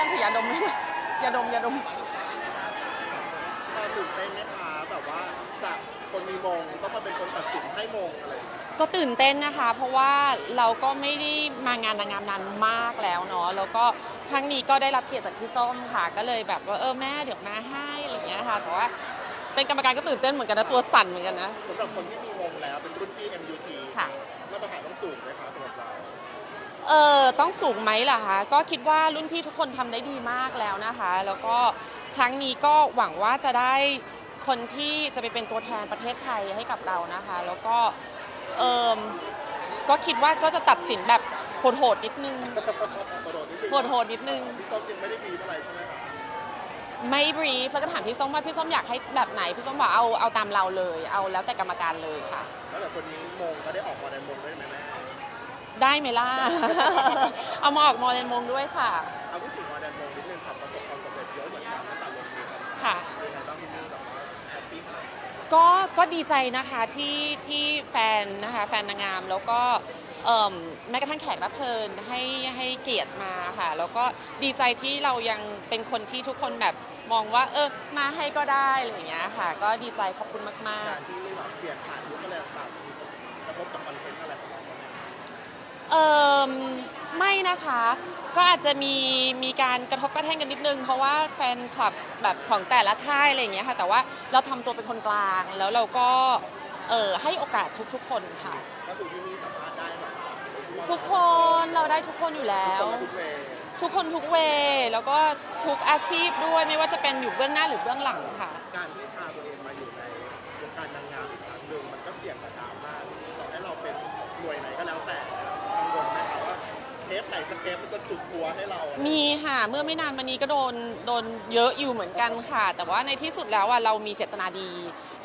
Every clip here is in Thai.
ยังถือยาดมไหมยาดมยาดมเราตื่นเต้นไหมคะแบบว่าจากคนมีมงต้องมาเป็นคนตัดสินให้มงอะไรอย่างเงี้ยก็ตื่นเต้นนะคะ เพราะว่าเราก็ไม่ได้มางานนางงามนานมากแล้วเนาะแล้วก็ครั้งนี้ก็ได้รับเกียรติจากพี่ส้มค่ะ ก็เลยแบบว่าเออแม่เดี๋ยวมาให้อะไรอย่างเงี้ยค่ะแต่ว่าเป็นกรรมการก็ตื่นเต้นเหมือนกันนะตัวสั่นเหมือนกันนะสำหรับคนที่มีมงแล้วเป็นรุ่นพี่ MUT เออต้องสูงไหมล่ะคะก็คิดว่ารุ่นพี่ทุกคนทำได้ดีมากแล้วนะคะ แล้วก็ครั้งนี้ก็หวังว่าจะได้คนที่จะไปเป็นตัวแทนประเทศไทยให้กับเรานะคะ แล้วก็เออก็คิดว่าก็จะตัดสินแบบโหดๆนิดนึงกระโดดนิดนึงโหดๆนิดนึงพี่ส้มยังไม่ได้มีอะไรใช่ไหมคะไม่บรีฟแล้วก็ถามพี่ส้มว่าพี่ส้มอยากให้แบบไหนพี่ส้มบอกเอาเอาตามเราเลย เอาแล้วแต่กรรมการเลยค่ะแล้วแต่คนนี้มงก็ได้ออกมาในมงด้วยไหมแม่ ได้ไหมล่ะ เอามาออกมอเดนมงด้วยค่ะ เอาพูดถึงมาแดนมงนิดนึงครับประสบความสำเร็จเยอะเหมือนกันตั้งแต่ลงมือกันค่ะ เป็นไงบ้างพี่นี่แบบว่าแฮปปี้ขนาดไหนก็ก็ดีใจนะคะที่ที่แฟนนะคะแฟนนางงามแล้วก็เอิ่มแม้กระทั่งแขกรับเชิญให้ให้เกียรติมาค่ะ แล้วก็ดีใจที่เรายังเป็นคนที่ทุกคนแบบมองว่า เออมาให้ก็ได้อะไรอย่างเงี้ยค่ะ ก็ดีใจขอบคุณมากการที่แบบเปลี่ยนผ่านยุคอะไรต่างๆมีกระทบกับคอนเทนต์อะไรของเราบ้างไหมๆ เอ่ไม่นะคะ ก็อาจจะมีมีการกระทบกระแทกกันนิดนึง เพราะว่าแฟนคลับแบบของแต่ละค่ายอะไรอย่างเงี้ยค่ะ แต่ว่าเราทำตัวเป็นคนกลาง แล้วเราก็เออให้โอกาสทุกๆคนค่ะ ก็คือที่นี่สามารถได้ทุกคนเราได้ทุกคนอยู่แล้ว ทุกเวย์ทุกคนทุกเวย์แล้วก็ทุกอาชีพด้วยไม่ว่าจะเป็นอยู่เบื้องหน้าหรือเบื้องหลังค่ะ การที่พาตัวเองมาอยู่ในวงการนางงาม ทปไหนสักเทปมันจะจุดหัวให้เราอะไรมีค่ะ เมื่อไม่นานมานี้ก็โดนโดนเยอะอยู่เหมือนกันค่ะ แต่ว่าในที่สุดแล้วอะเรามีเจตนาดี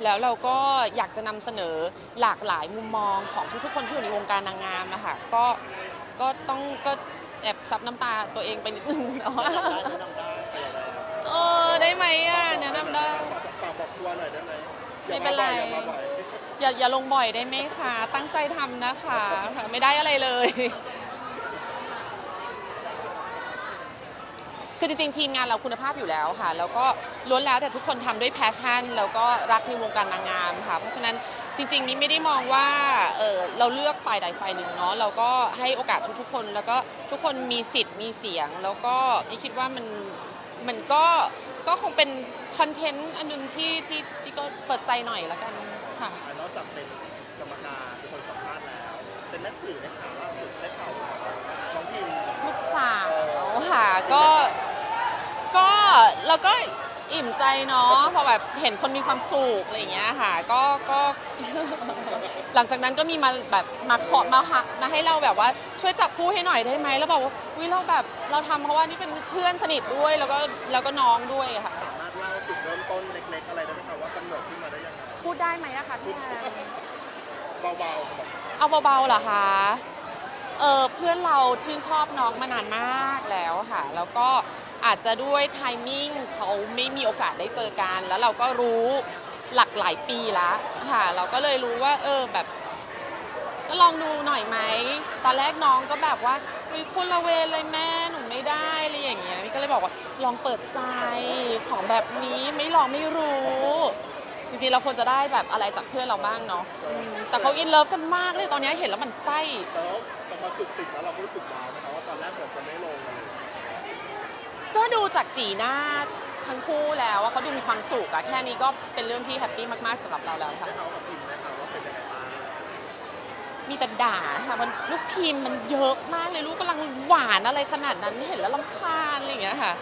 แล้วเราก็อยากจะนำเสนอหลากหลายมุมมองของทุกๆคนที่อยู่ในวงการนางงามนะคะก็ก็ต้องก็แอบซับน้ำตาตัวเองไปนิดนึงแต่ว่าได้แนะนำได้ไปอะไรเออได้ไหมอะแนะนำได้ ฝากฝากบอกทัวร์หน่อยได้ไหมอย่าไม่เป็นไร อย่ามาบ่อยอย่าอย่าลงบ่อยได้ไหมคะ ตั้งใจทำนะคะค่ะไม่ได้อะไรเลย คือจริงๆ ทีมงานเราคุณภาพอยู่แล้วค่ะ แล้วก็ล้วนแล้วแต่ทุกคนทำด้วยแพชชั่น แล้วก็รักในวงการนางงามค่ะ เพราะฉะนั้นจริง ๆ นี้ไม่ได้มองว่าเออเราเลือกฝ่ายใดฝ่ายหนึ่งเนาะเราก็ให้โอกาสทุกๆคน แล้วก็ทุกคนมีสิทธิ์มีเสียง แล้วก็ไม่คิดว่ามันมันก็ก็คงเป็นคอนเทนต์อันหนึงที่ที่ที่ก็เปิดใจหน่อยละกันค่ะอะนอกจากเป็นกรรมการเป็นคนสัมภาษณ์แล้ว เป็นนักสื่อในข่าวล่าสุดได้ข่าวว่าน้องพิมลูกสาวค่ะก็ก็เราก็อิ่มใจเนาะพอแบบเห็นคนมีความสุขอะไรอย่างเงี้ยค่ะ ก็ก็ หลังจากนั้นก็มีมาแบบมาขอมาหามาให้เราแบบว่าช่วยจับคู่ให้หน่อยได้ไหมแล้วบอกว่าวิเราแบบเราทำเพราะว่านี่เป็นเพื่อนสนิทด้วยแล้วก็แล้วก็น้องด้วยค่ะ สามารถเล่าจุดเริ่มต้นเล็กๆอะไรได้ไหมคะว่ากำเนิดขึ้นมาได้ยังไงพูดได้ไหมอะคะพี่แอน เบาๆเอาเบาๆเหรอคะเออเพื่อนเราชื่นชอบน้องมานานมากแล้วค่ะ แล้วก็อาจจะด้วยไทมิ่งเขาไม่มีโอกาสได้เจอกัน แล้วเราก็รู้หลักหลายปีแล้วค่ะ เราก็เลยรู้ว่า เออแบบก็ลองดูหน่อยไหม ตอนแรกน้องก็แบบว่าคุยคนละเวเลยแม่หนูไม่ได้อะไรอย่างเงี้ยพี่ก็เลยบอกว่าลองเปิดใจของแบบนี้ไม่ลองไม่รู้ จริงๆเราควรจะได้แบบอะไรจากเพื่อนเราบ้างเนาะอืมแต่เขาอินเลิฟกันมากเลยตอนนี้เห็นแล้วมันไส้ แต่ว่าแต่พอจุดติดแล้วเราก็รู้สึกว้าวนะคะว่าตอนแรกเหมือนจะไม่ลงอะไรอย่างเงี้ยก็ดูจากสีหน้าทั้งคู่แล้วว่าเขาดูมีความสุขอะแค่นี้ก็เป็นเรื่องที่แฮปปี้มากๆสำหรับเราแล้วค่ะได้เมาส์กับพิมพ์ไหมคะว่าเป็นยังไงบ้างมีแต่ด่าค่ะมันลูกพิมพ์มันเยอะมากเลยลูกกำลังหวานอะไรขนาดนั้นเห็นแล้วลำคาญอะไรอย่างเงี้ยค่ะ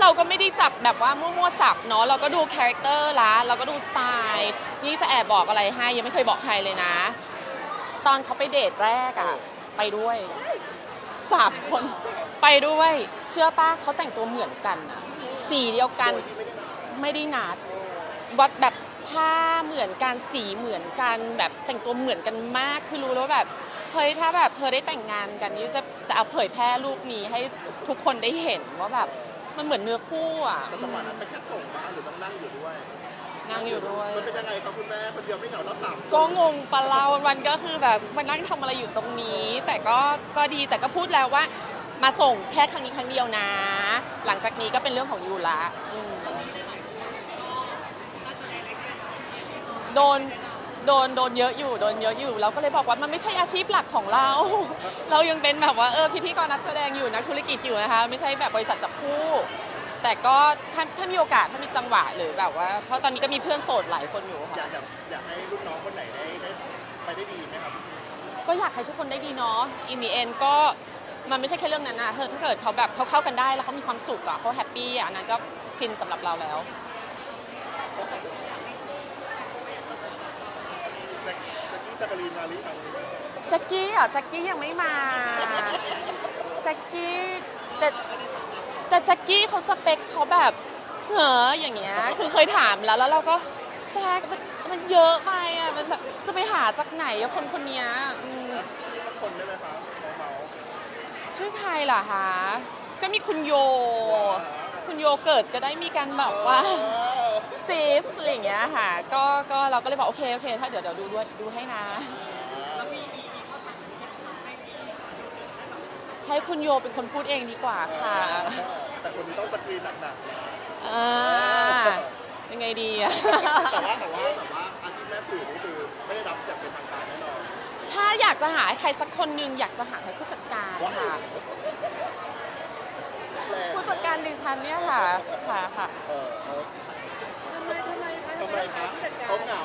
เราก็ไม่ได้จับแบบว่ามั่วๆจับเนาะเราก็ดูคาแรคเตอร์ละเราก็ดูสไตล์นี่จะแอบบอกอะไรให้ยังไม่เคยบอกใครเลยนะ ตอนเขาไปเดทแรกอะไปด้วยสามคนไปด้วย เชื่อป้าเขาแต่งตัวเหมือนกันอะสีเดียวกันไม่ได้นัดวัดแบบผ้าเหมือนกันสีเหมือนกันแบบแต่งตัวเหมือนกันมากคือรู้แล้ววาแบบเฮ้ยถ้าแบบเธอได้แต่งงานกันนี่จะจะเอาเผยแพร่รูปนี้ให้ทุกคนได้เห็นว่าแบบ มันเหมือนเนื้อคู่อะแต่จังหวะนั้นเป็นแค่ส่งบ้านหรือต้องนั่งอยู่ด้วย นั่งอยู่ด้วย มันเป็นยังไงครับคุณแม่คนเดียวไม่เหงาแล้วสามคนก็งงปะเราวันๆก็คือแบบมานั่งทำอะไรอยู่ตรงนี้ แต่ก็ก็ดีแต่ก็พูดแล้วว่า มาส่งแค่ครั้งนี้ครั้งเดียวนะ หลังจากนี้ก็เป็นเรื่องของยูละอืมโดน โดนโดนเยอะอยู่โดนเยอะอยู่เราก็เลยบอกว่ามันไม่ใช่อาชีพหลักของเรา เรายังเป็นแบบว่าเออพิธีกรนักแสดงอยู่นักธุรกิจอยู่นะคะไม่ใช่แบบบริษัทจับคู่ แต่ก็ถ้าถ้ามีโอกาสถ้ามีจังหวะหรือแบบว่า เพราะตอนนี้ก็มีเพื่อนโสดหลายคนอยู่อยาค่ะกอยากอยากให้รุ่นน้องคนไหนได้ได้ไปได้ดีไหมครับก็อยากให้ทุกคนได้ดีเนาะ in the end ก็มันไม่ใช่แค่เรื่องนั้นนะเธอถ้าเกิดเขาแบบเขาเข้ากันได้แล้วเขามีความสุขอะเขาแฮปปี้อะอันนั้นก็ฟินสำหรับเราแล้วแจ็คกี้ชากรีนมาหรือยังแจ็คกี้อะแจ็คกี้ยังไม่มาแจ็คกี้แต่แต่แจ็คกี้เขาสเปคเขาแบบเหรออย่างเงี้ยคือเคยถามแล้วแล้วเราก็แจ็คมันมันเยอะไปอะมันแบบจะไปหาจากไหนอะคนคนเนี้ยอืมชื่อสักคนได้ไหมครับน้องเมาส์ชื่อใครล่ะคะก็มีคุณโย คุณโยเกิดก็ได้มีการแบบว่าเออ ซีสอะไรอย่างเงี้ยค่ะ ก็ก็เราก็เลยบอกโอเคโอเค ถ้าเดี๋ยวเดี๋ยวดูด้วยดูให้นะ ให้คุณโยเป็นคนพูดเองดีกว่าค่ะแต่คนนี้ต้องสกรีนหนักอ่ายังไงดีอะๆแต่ว่าแต่ว่าแต่ว่าอาชีพแม่สื่อนี่คือไม่ได้รับอย่างเป็นทางการแน่นอนถ้าอยากจะหาใครสักคนหนึ่งอยากจะหาให้ผู้จัดการค่ะแรงผู้จัดการดิฉันเนี่ยค่ะค่ะค่ะ เออเออทำไมทำไมทำไมคะเขาเหงา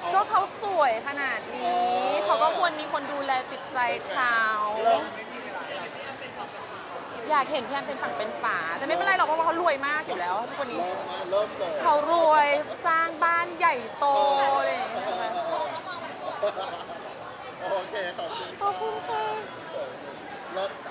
หรือว่าอยากเอาก็เขาสวยขนาดนี้ เขาก็ควรมีคนดูแลจิตใจเขาเริ่มอยากเห็นพี่แอมเป็นฝั่งเป็นฝา แต่ไม่เป็นไรหรอกเพราะว่าเขารวยมากอยู่แล้ว ทุกวันนี้ เริ่มมาเริ่มเลยเขารวยสร้างบ้านใหญ่โตอะไรอย่างเลยโอเคขอบคุณขอบคุณค่ะ